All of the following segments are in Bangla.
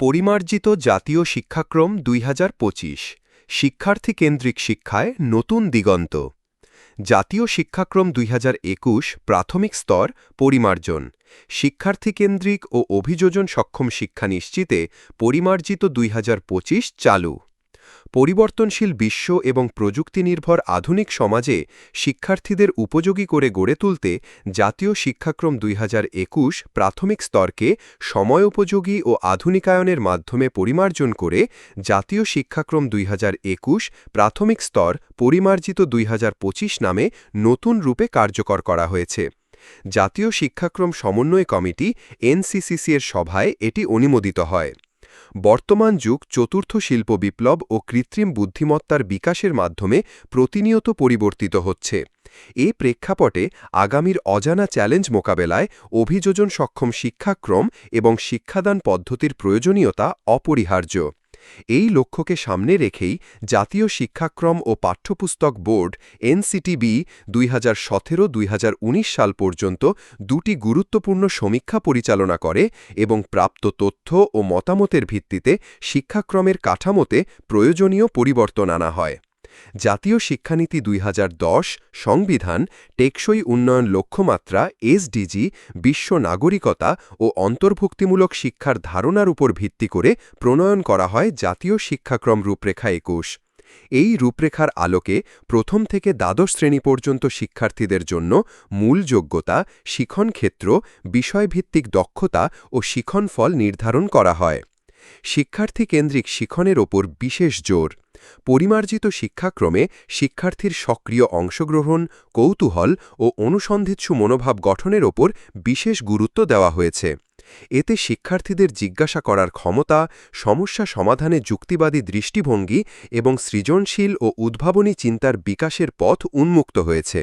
পরিমার্জিত জাতীয় শিক্ষাক্রম দুই হাজার পঁচিশ শিক্ষার্থী কেন্দ্রিক শিক্ষায় নতুন দিগন্ত। জাতীয় শিক্ষাক্রম দুই হাজার একুশ, প্রাথমিক স্তর, পরিমার্জন। শিক্ষার্থী কেন্দ্রিক ও অভিযোজন সক্ষম শিক্ষা নিশ্চিতে পরিমার্জিত দুই হাজার পঁচিশ চালু। পরিবর্তনশীল বিশ্ব এবং প্রযুক্তি নির্ভর আধুনিক সমাজে শিক্ষার্থীদের উপযোগী করে গড়ে তুলতে জাতীয় শিক্ষাক্রম দুই হাজার একুশ প্রাথমিক স্তরকে সময়োপযোগী ও আধুনিকায়নের মাধ্যমে পরিমার্জন করে জাতীয় শিক্ষাক্রম দুই হাজার একুশ প্রাথমিক স্তর পরিমার্জিত দুই হাজার পঁচিশ নামে নতুন রূপে কার্যকর করা হয়েছে। জাতীয় শিক্ষাক্রম সমন্বয় কমিটি এনসিসিসি এর সভায় এটি অনুমোদিত হয়। বর্তমান যুগ চতুর্থ শিল্প বিপ্লব ও কৃত্রিম বুদ্ধিমত্তার বিকাশের মাধ্যমে প্রতিনিয়ত পরিবর্তিত হচ্ছে। এ প্রেক্ষাপটে আগামীর অজানা চ্যালেঞ্জ মোকাবেলায় অভিযোজন সক্ষম শিক্ষাক্রম এবং শিক্ষাদান পদ্ধতির প্রয়োজনীয়তা অপরিহার্য। এই লক্ষ্যকে সামনে রেখেই জাতীয় শিক্ষাক্রম ও পাঠ্যপুস্তক বোর্ড এনসিটিবি দুই হাজার সাল পর্যন্ত দুটি গুরুত্বপূর্ণ সমীক্ষা পরিচালনা করে এবং প্রাপ্ত তথ্য ও মতামতের ভিত্তিতে শিক্ষাক্রমের কাঠামোতে প্রয়োজনীয় পরিবর্তন আনা হয়। জাতীয় শিক্ষানীতি দুই হাজার দশ সংবিধান টেকসই উন্নয়ন লক্ষ্যমাত্রা এসডিজি বিশ্ব নাগরিকতা ও অন্তর্ভুক্তিমূলক শিক্ষার ধারণার উপর ভিত্তি করে প্রণয়ন করা হয় জাতীয় শিক্ষাক্রম রূপরেখা একুশ। এই রূপরেখার আলোকে প্রথম থেকে দ্বাদশ শ্রেণি পর্যন্ত শিক্ষার্থীদের জন্য মূল যোগ্যতা শিখন ক্ষেত্র বিষয়ভিত্তিক দক্ষতা ও শিখন ফল নির্ধারণ করা হয়। শিক্ষার্থী কেন্দ্রিক শিখনের ওপর বিশেষ জোর। পরিমার্জিত শিক্ষাক্রমে শিক্ষার্থীর সক্রিয় অংশগ্রহণ, কৌতূহল ও অনুসন্ধিৎসু মনোভাব গঠনের ওপর বিশেষ গুরুত্ব দেওয়া হয়েছে। এতে শিক্ষার্থীদের জিজ্ঞাসা করার ক্ষমতা, সমস্যা সমাধানে যুক্তিবাদী দৃষ্টিভঙ্গি এবং সৃজনশীল ও উদ্ভাবনী চিন্তার বিকাশের পথ উন্মুক্ত হয়েছে।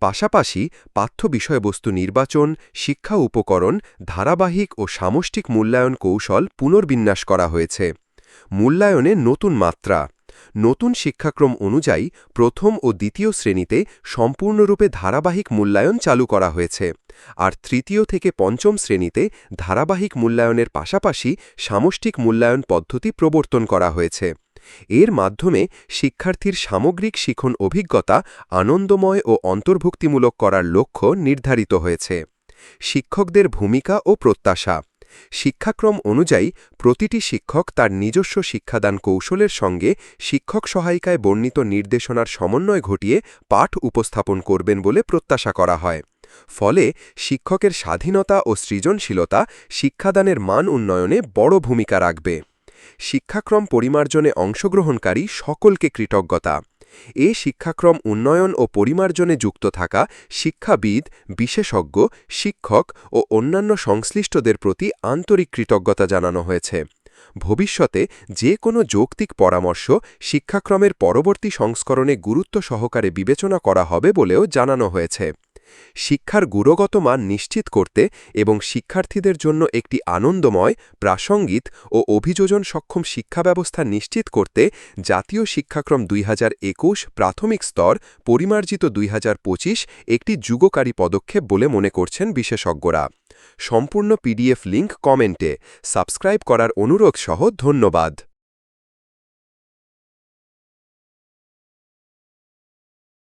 পাশাপাশি পাঠ্য বিষয়বস্তু নির্বাচন, শিক্ষা উপকরণ, ধারাবাহিক ও সামষ্টিক মূল্যায়ন কৌশল পুনর্বিন্যাস করা হয়েছে। মূল্যায়নে নতুন মাত্রা। নতুন শিক্ষাক্রম অনুযায়ী প্রথম ও দ্বিতীয় শ্রেণীতে সম্পূর্ণরূপে ধারাবাহিক মূল্যায়ন চালু করা হয়েছে। আর তৃতীয় থেকে পঞ্চম শ্রেণীতে ধারাবাহিক মূল্যায়নের পাশাপাশি সামষ্টিক মূল্যায়ন পদ্ধতি প্রবর্তন করা হয়েছে। এর মাধ্যমে শিক্ষার্থীর সামগ্রিক শিখন অভিজ্ঞতা আনন্দময় ও অন্তর্ভুক্তিমূলক করার লক্ষ্য নির্ধারিত হয়েছে। শিক্ষকদের ভূমিকা ও প্রত্যাশা। শিক্ষাক্রম অনুযায়ী প্রতিটি শিক্ষক তার নিজস্ব শিক্ষাদান কৌশলের সঙ্গে শিক্ষক সহায়িকায় বর্ণিত নির্দেশনার সমন্বয় ঘটিয়ে পাঠ উপস্থাপন করবেন বলে প্রত্যাশা করা হয়। ফলে শিক্ষকের স্বাধীনতা ও সৃজনশীলতা শিক্ষাদানের মান উন্নয়নে বড় ভূমিকা রাখবে। শিক্ষাক্রম পরিমার্জনে অংশগ্রহণকারী সকলকে কৃতজ্ঞতা। এ শিক্ষাক্রম উন্নয়ন ও পরিমার্জনে যুক্ত থাকা শিক্ষাবিদ, বিশেষজ্ঞ, শিক্ষক ও অন্যান্য সংশ্লিষ্টদের প্রতি আন্তরিক কৃতজ্ঞতা জানানো হয়েছে। ভবিষ্যতে যে কোনো যৌক্তিক পরামর্শ শিক্ষাক্রমের পরবর্তী সংস্করণে গুরুত্ব সহকারে বিবেচনা করা হবে বলেও জানানো হয়েছে। শিক্ষার গুণগত মান নিশ্চিত করতে এবং শিক্ষার্থীদের জন্য একটি আনন্দময়, প্রাসঙ্গিক ও অভিযোজন সক্ষম শিক্ষা ব্যবস্থা নিশ্চিত করতে জাতীয় শিক্ষাক্রম দুই হাজার একুশ প্রাথমিক স্তর, পরিমার্জিত দুই হাজার পঁচিশ একটি যুগকারী পদক্ষেপ বলে মনে করছেন বিশেষজ্ঞরা। সম্পূর্ণ পিডিএফ লিঙ্ক কমেন্টে। সাবস্ক্রাইব করার অনুরোধ সহ ধন্যবাদ।